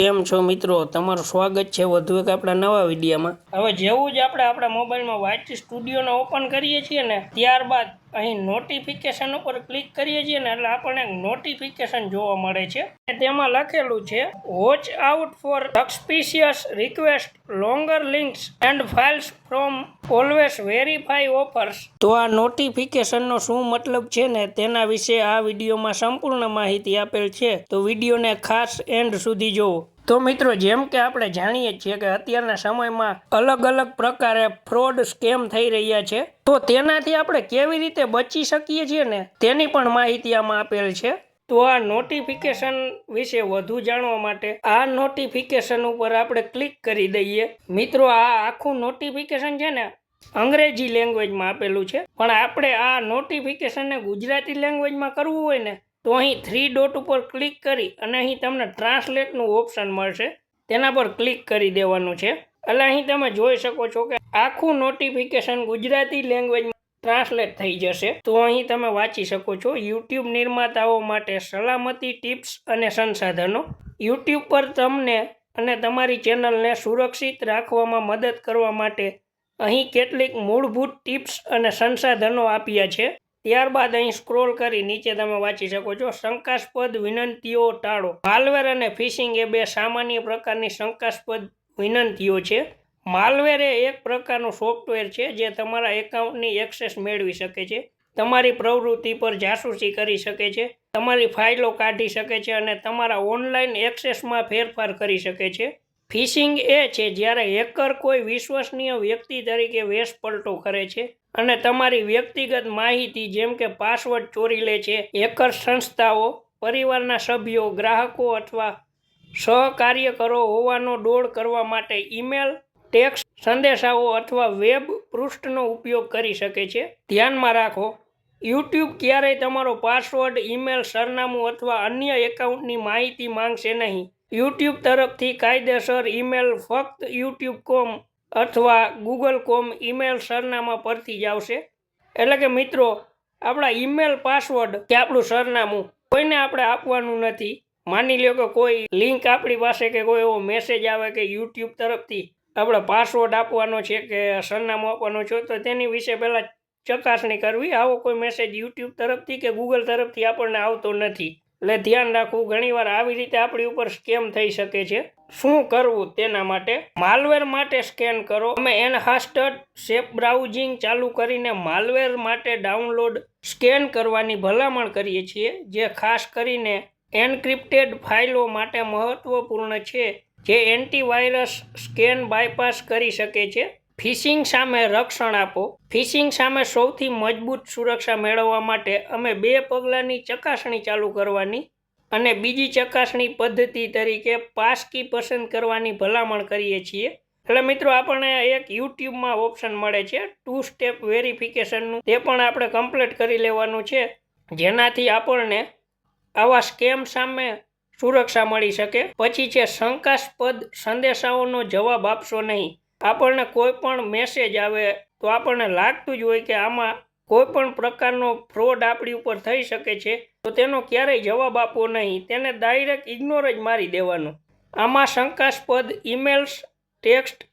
કેમ છો મિત્રો? તમારું સ્વાગત છે વધુ એક આપણા નવા વિડીયોમાં. હવે જેવું જ આપણે આપણા મોબાઈલમાં વાઇટ સ્ટુડિયોને ઓપન કરીએ છીએ ને, ત્યારબાદ અહીં નોટિફિકેશન ઉપર ક્લિક કરીએ છીએ ને, એટલે આપણને નોટિફિકેશન જોવા મળે છે. તેમાં લખેલું છે watch out for suspicious request longer links and files from always verify offers તો આ નોટિફિકેશનનો શું મતલબ છે ને, તેના વિશે આ વિડીયોમાં સંપૂર્ણ માહિતી આપેલ છે. તો વિડીયોને ખાસ એન્ડ સુધી જોવો. તો મિત્રો, જેમ કે આપણે જાણીએ છીએ કે અત્યારના સમયમાં અલગ અલગ પ્રકારે ફ્રોડ સ્કેમ થઈ રહ્યા છે, તો તેનાથી આપણે કેવી રીતે બચી શકીએ છીએ ને? તેની પણ માહિતી આમાં આપેલ છે. તો આ નોટિફિકેશન વિશે વધુ જાણવા માટે આ નોટિફિકેશન ઉપર આપણે ક્લિક કરી દઈએ. મિત્રો, આ આખું નોટિફિકેશન છે ને અંગ્રેજી લેંગ્વેજમાં આપેલું છે. પણ આપણે આ નોટિફિકેશનને ગુજરાતી લેંગ્વેજમાં કરવું હોય ને તો અહીં થ્રી ડોટ ઉપર ક્લિક કરી અને અહીં તમને ટ્રાન્સલેટનું ઓપ્શન મળશે. તેના પર ક્લિક કરી દેવાનું છે. એટલે અહીં તમે જોઈ શકો છો કે આખું નોટિફિકેશન ગુજરાતી લેંગ્વેજમાં ટ્રાન્સલેટ થઈ જશે. તો અહીં તમે વાંચી શકો છો યુટ્યુબ નિર્માતાઓ માટે સલામતી ટિપ્સ અને સંસાધનો. યુટ્યુબ પર તમને અને તમારી ચેનલને સુરક્ષિત રાખવામાં મદદ કરવા માટે અહીં કેટલીક મૂળભૂત ટિપ્સ અને સંસાધનો આપ્યા છે. ત્યારબાદ અહીં સ્ક્રોલ કરી નીચે તમે વાંચી શકો છો, શંકાસ્પદ વિનંતીઓ ટાળો. માલવેર અને ફિશિંગ એ બે સામાન્ય પ્રકારની શંકાસ્પદ વિનંતીઓ છે. માલવેર એ એક પ્રકારનું સોફ્ટવેર છે જે તમારા એકાઉન્ટની એક્સેસ મેળવી શકે છે, તમારી પ્રવૃત્તિ પર જાસૂસી કરી શકે છે, તમારી ફાઇલો કાઢી શકે છે અને તમારા ઓનલાઈન એક્સેસમાં ફેરફાર કરી શકે છે. ફિશિંગ એ છે જ્યારે હેકર કોઈ વિશ્વસનીય વ્યક્તિ તરીકે વેશ પલટો કરે છે અને તમારી વ્યક્તિગત માહિતી જેમ કે પાસવર્ડ ચોરી લે છે, હેકર સંસ્થાઓ, પરિવારના સભ્યો, ગ્રાહકો અથવા સહકાર્યકરો હોવાનો ડોળ કરવા માટે ઈમેલ, ટેક્સ સંદેશાઓ અથવા વેબ પૃષ્ઠનો ઉપયોગ કરી શકે છે. ધ્યાનમાં રાખો, યુટ્યુબ ક્યારેય તમારો પાસવર્ડ, ઈમેલ, સરનામું અથવા અન્ય એકાઉન્ટની માહિતી માંગશે નહીં. યુટ્યુબ તરફથી કાયદેસર ઈમેલ ફક્ત યુટ્યુબ કોમ અથવા ગૂગલ કોમ ઈમેલ સરનામા પરથી જ આવશે. એટલે કે મિત્રો, આપણા ઈમેલ પાસવર્ડ કે આપણું સરનામું કોઈને આપણે આપવાનું નથી. માની લ્યો કે કોઈ લિંક આપણી પાસે કે કોઈ એવો મેસેજ આવે કે યુટ્યુબ તરફથી આપણે પાસવર્ડ આપવાનો છે કે સરનામું આપવાનું છે, તો તેની વિશે પહેલાં ચકાસણી કરવી. આવો કોઈ મેસેજ યુટ્યુબ તરફથી કે ગૂગલ તરફથી આપણને આવતો નથી. એટલે ધ્યાન રાખવું, ઘણીવાર આવી રીતે આપણી ઉપર સ્કેમ થઈ શકે છે. શું કરવું તેના માટે? માલવેર માટે સ્કેન કરો. અમે એનહાસ્ટડ સેફ બ્રાઉઝિંગ ચાલુ કરીને માલવેર માટે ડાઉનલોડ સ્કેન કરવાની ભલામણ કરીએ છીએ, જે ખાસ કરીને એન્ક્રિપ્ટેડ ફાઇલો માટે મહત્વપૂર્ણ છે, જે એન્ટીવાયરસ સ્કેન બાયપાસ કરી શકે છે. ફિશિંગ સામે રક્ષણ આપો. ફિશિંગ સામે સૌથી મજબૂત સુરક્ષા મેળવવા માટે અમે બે પગલાંની ચકાસણી ચાલુ કરવાની અને બીજી ચકાસણી પદ્ધતિ તરીકે પાસકી પસંદ કરવાની ભલામણ કરીએ છીએ. એટલે મિત્રો, આપણને એક યુટ્યુબમાં ઓપ્શન મળે છે ટુ સ્ટેપ વેરિફિકેશનનું તે પણ આપણે કમ્પ્લીટ કરી લેવાનું છે, જેનાથી આપણને આવા સ્કેમ સામે સુરક્ષા મળી શકે. પછી છે, શંકાસ્પદ સંદેશાઓનો જવાબ આપશો નહીં. આપણને કોઈ પણ મેસેજ આવે તો આપણને લાગતું જ હોય કે આમાં કોઈ પણ પ્રકારનો ફ્રોડ આપણી ઉપર થઈ શકે છે, તો તેનો ક્યારેય જવાબ આપવો નહીં. તેને ડાયરેક્ટ ઇગ્નોર જ મારી દેવાનો. આમાં શંકાસ્પદ ઈમેલ્સ ટેક્સ્ટ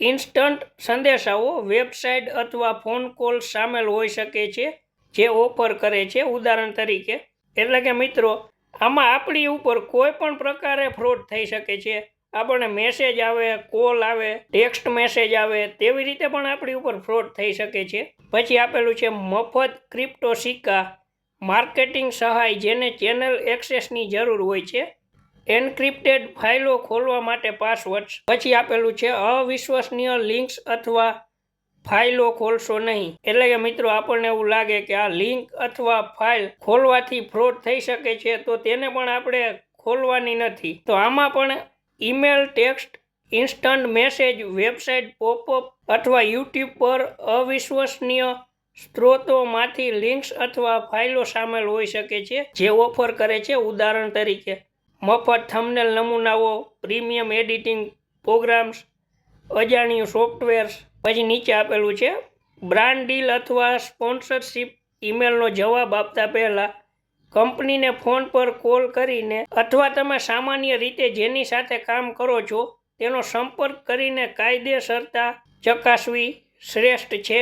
ઇન્સ્ટન્ટ સંદેશાઓ વેબસાઇટ અથવા ફોન કોલ સામેલ હોઈ શકે છે, જે ઓફર કરે છે. ઉદાહરણ તરીકે, એટલે કે મિત્રો, આમાં આપણી ઉપર કોઈ પણ પ્રકારે ફ્રોડ થઈ શકે છે. આપણને મેસેજ આવે કોલ આવે ટેક્સ્ટ મેસેજ આવે, તેવી રીતે પણ આપણી ઉપર ફ્રોડ થઈ શકે છે. પછી આપેલું છે, મફત ક્રિપ્ટો સિક્કા. માર્કેટિંગ સહાય જેને ચેનલ એક્સેસની જરૂર હોય છે. એન્ક્રિપ્ટેડ ફાઇલો ખોલવા માટે પાસવર્ડ પછી આપેલું છે, અવિશ્વસનીય લિંક્સ અથવા ફાઇલો ખોલશો નહીં. એટલે કે મિત્રો, આપણને એવું લાગે કે આ લિંક અથવા ફાઇલ ખોલવાથી ફ્રોડ થઈ શકે છે, તો તેને પણ આપણે ખોલવાની નથી. તો આમાં પણ email, text, instant message, website popup અથવા યુટ્યુબ પર અવિશ્વસનીય સ્ત્રોતોમાંથી લિંક્સ અથવા ફાઇલો સામેલ હોઈ શકે છે, જે ઓફર કરે છે. ઉદાહરણ તરીકે, મફત થંબનેલ નમૂનાઓ, પ્રીમિયમ એડિટિંગ પ્રોગ્રામ્સ, અજાણ્યું સોફ્ટવેર્સ, પછી નીચે આપેલું છે, બ્રાન્ડ ડીલ અથવા સ્પોન્સરશિપ. ઈમેલનો જવાબ આપતા પહેલાં કંપનીને ફોન પર કોલ કરીને અથવા તમે સામાન્ય રીતે જેની સાથે કામ કરો છો, તેનો સંપર્ક કરીને કાયદેસરતા ચકાસવી શ્રેષ્ઠ છે.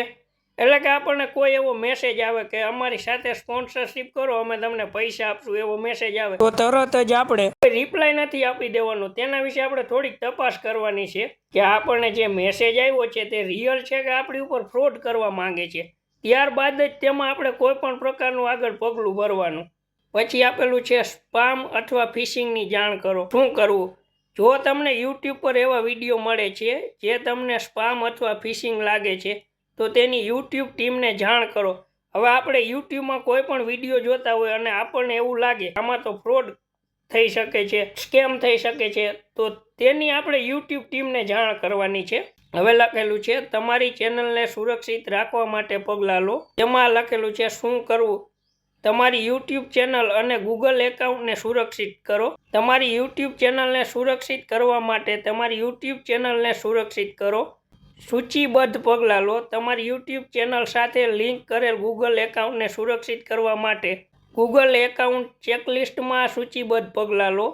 એટલે કે આપણને કોઈ એવો મેસેજ આવે કે અમારી સાથે સ્પોન્સરશિપ કરો, અમે તમને પૈસા આપશું, એવો મેસેજ આવે. તો તરત જ આપણે રિપ્લાય નથી આપી દેવાનો. તેના વિશે આપણે થોડીક તપાસ કરવાની છે કે આપણને જે મેસેજ આવ્યો છે તે રિયલ છે કે આપણી ઉપર ફ્રોડ કરવા માંગે છે. ત્યારબાદ જ તેમાં આપણે કોઈ પણ પ્રકારનું આગળ પગલું ભરવાનું. પછી આપેલું છે, સ્પામ અથવા ફિશિંગની જાણ કરો. શું કરવું? જો તમને યુટ્યુબ પર એવા વીડિયો મળે છે, જે તમને સ્પામ અથવા ફિશિંગ લાગે છે, તો તેની યુટ્યુબ ટીમને જાણ કરો. હવે આપણે યુટ્યુબમાં કોઈ પણ વીડિયો જોતા હોય અને આપણને એવું લાગે આમાં તો ફ્રોડ થઈ શકે છે, સ્કેમ થઈ શકે છે, તો તેની આપણે યુટ્યુબ ટીમને જાણ કરવાની છે. હવે લખેલું છે, તમારી ચેનલને સુરક્ષિત રાખવા માટે પગલાં લો. તેમાં લખેલું છે, શું કરવું? તમારી યુટ્યુબ ચેનલ અને ગૂગલ એકાઉન્ટને સુરક્ષિત કરો. તમારી યુટ્યુબ ચેનલને સુરક્ષિત કરવા માટે તમારી યુટ્યુબ ચેનલને સુરક્ષિત કરો. સૂચિબદ્ધ પગલાં લો. તમારી યુટ્યુબ ચેનલ સાથે લિંક કરેલ ગૂગલ એકાઉન્ટને સુરક્ષિત કરવા માટે ગૂગલ એકાઉન્ટ ચેકલિસ્ટમાં સૂચિબદ્ધ પગલાં લો.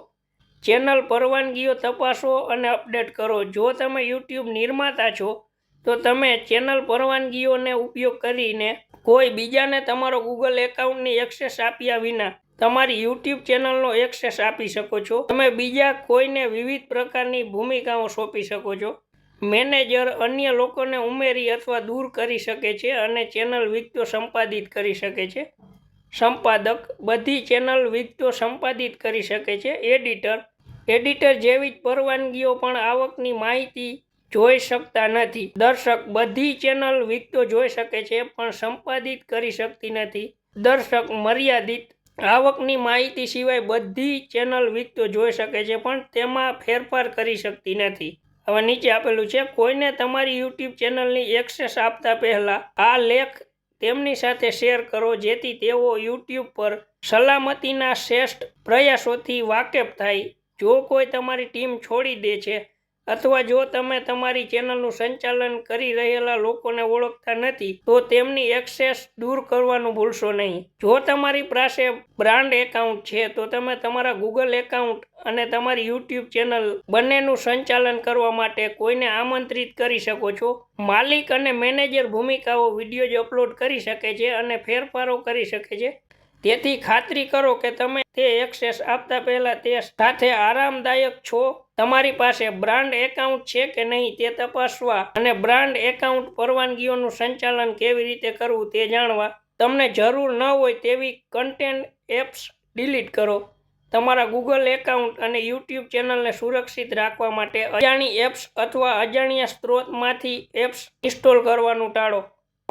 ચેનલ પરવાનગીઓ તપાસો અને અપડેટ કરો. જો તમે યુટ્યુબ નિર્માતા છો તો તમે ચેનલ પરવાનગીઓને ઉપયોગ કરીને કોઈ બીજાને તમારો ગૂગલ એકાઉન્ટની એક્સેસ આપ્યા વિના તમારી યુટ્યુબ ચેનલનો એક્સેસ આપી શકો છો. તમે બીજા કોઈને વિવિધ પ્રકારની ભૂમિકાઓ સોંપી શકો છો. મેનેજર અન્ય લોકોને ઉમેરી અથવા દૂર કરી શકે છે અને ચેનલ વિગતો સંપાદિત કરી શકે છે. સંપાદક બધી ચેનલ વિગતો સંપાદિત કરી શકે છે. એડિટર એડિટર જેવી જ પરવાનગીઓ પણ આવકની માહિતી જોઈ શકતા નથી. દર્શક બધી ચેનલ વિગતો જોઈ શકે છે, પણ સંપાદિત કરી શકતી નથી. દર્શક મર્યાદિત. આવકની માહિતી સિવાય બધી ચેનલ વિગતો જોઈ શકે છે, પણ તેમાં ફેરફાર કરી શકતી નથી. હવે નીચે આપેલું છે, કોઈને તમારી યુટ્યુબ ચેનલની એક્સેસ આપતા પહેલાં આ લેખ તેમની સાથે શેર કરો, જેથી તેઓ યુટ્યુબ પર સલામતીના શ્રેષ્ઠ પ્રયાસોથી વાકેફ થાય. જો કોઈ તમારી ટીમ છોડી દે છે અથવા જો તમે તમારી ચેનલનું સંચાલન કરી રહેલા લોકોને ઓળખતા નથી, તો તેમની એક્સેસ દૂર કરવાનું ભૂલશો નહીં. જો તમારી પાસે બ્રાન્ડ એકાઉન્ટ છે, તો તમે તમારા ગૂગલ એકાઉન્ટ અને તમારી યુટ્યુબ ચેનલ બંનેનું સંચાલન કરવા માટે કોઈને આમંત્રિત કરી શકો છો. માલિક અને મેનેજર ભૂમિકાઓ વીડિયો અપલોડ કરી શકે છે અને ફેરફારો કરી શકે છે. તેથી ખાતરી કરો કે તમે તે એક્સેસ આપતા પહેલા તે સાથે આરામદાયક છો. તમારી પાસે બ્રાન્ડ એકાઉન્ટ છે કે નહીં તે તપાસવા અને બ્રાન્ડ એકાઉન્ટ પરવાનગીઓનું સંચાલન કેવી રીતે કરવું તે જાણવા. તમને જરૂર ન હોય તેવી કન્ટેન્ટ એપ્સ ડિલીટ કરો. તમારા ગૂગલ એકાઉન્ટ અને યુટ્યુબ ચેનલને સુરક્ષિત રાખવા માટે અજાણી એપ્સ અથવા અજાણ્યા સ્ત્રોતમાંથી એપ્સ ઇન્સ્ટોલ કરવાનું ટાળો.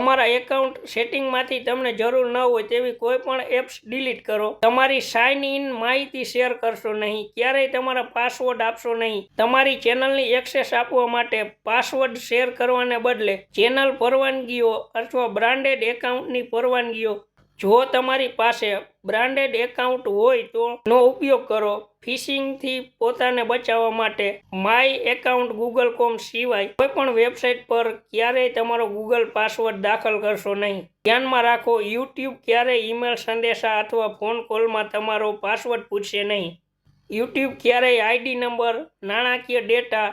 તમારા એકાઉન્ટ સેટિંગમાંથી તમને જરૂર ન હોય તેવી કોઈ પણ એપ્સ ડિલીટ કરો. તમારી સાઇન ઇન માહિતી શેર કરશો નહીં. ક્યારેય તમારા પાસવર્ડ આપશો નહીં. તમારી ચેનલની એક્સેસ આપવા માટે પાસવર્ડ શેર કરવાને બદલે ચેનલ પરવાનગીઓ અથવા બ્રાન્ડેડ એકાઉન્ટની પરવાનગીઓ જો તમારી પાસે બ્રાન્ડેડ એકાઉન્ટ હોય તો નો ઉપયોગ કરો ફિશિંગથી પોતાને બચાવવા માટે માય એકાઉન્ટ ગૂગલ કોમ સિવાય કોઈ પણ વેબસાઇટ પર ક્યારેય તમારો ગૂગલ પાસવર્ડ દાખલ કરશો નહીં. ધ્યાનમાં રાખો યુટ્યુબ ક્યારેય ઈમેલ સંદેશા અથવા ફોન કોલમાં તમારો પાસવર્ડ પૂછશે નહીં. યુટ્યુબ ક્યારેય આઈડી નંબર નાણાકીય ડેટા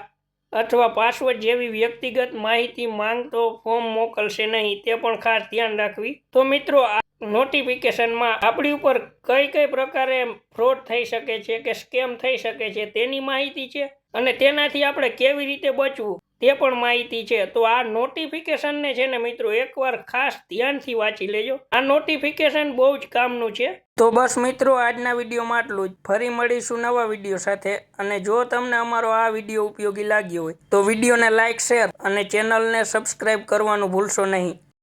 અથવા પાસવર્ડ જેવી વ્યક્તિગત માહિતી માંગતો ફોર્મ મોકલશે નહીં. તે પણ ખાસ ધ્યાન રાખવી. તો મિત્રો નોટિફિકેશનમાં આપણી ઉપર કઈ કઈ પ્રકારે ફ્રોડ થઈ શકે છે કે સ્કેમ થઈ શકે છે તેની માહિતી છે અને તેનાથી આપણે કેવી રીતે બચવું તે પણ માહિતી છે. તો આ નોટિફિકેશનને છે ને મિત્રો એકવાર ખાસ ધ્યાનથી વાંચી લેજો. આ નોટિફિકેશન બહુ જ કામનું છે. તો બસ મિત્રો આજના વિડીયોમાં આટલું જ. ફરી મળીશું નવા વીડિયો સાથે અને જો તમને અમારો આ વીડિયો ઉપયોગી લાગ્યો હોય તો વિડીયોને લાઇક શેર અને ચેનલને સબસ્ક્રાઈબ કરવાનું ભૂલશો નહીં.